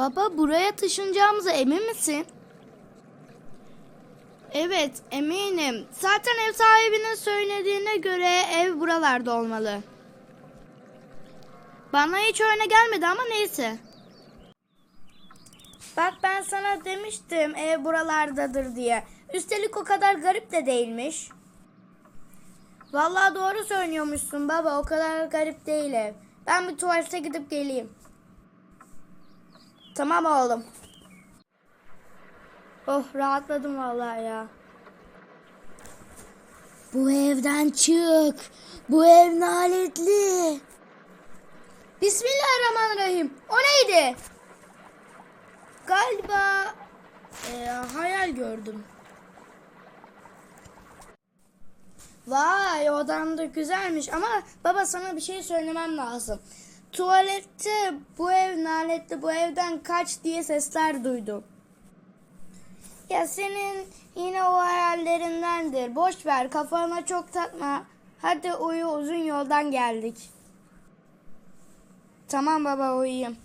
Baba buraya taşınacağımıza emin misin? Evet eminim. Zaten ev sahibinin söylediğine göre ev buralarda olmalı. Bana hiç öyle gelmedi ama neyse. Bak ben sana demiştim ev buralardadır diye. Üstelik o kadar garip de değilmiş. Vallahi doğru söylüyormuşsun baba. O kadar garip değil ev. Ben bir tuvalete gidip geleyim. Tamam oğlum. Oh rahatladım vallahi ya. Bu evden çık. Bu ev naletli. Bismillahirrahmanirrahim. O neydi? Galiba e, hayal gördüm. Vay odan da güzelmiş ama baba sana bir şey söylemem lazım. Tuvalette bu ev naletli bu evden kaç diye sesler duydum. Ya senin yine o hayallerindendir. Boş ver kafana çok takma. Hadi uyu uzun yoldan geldik. Tamam baba uyuyayım.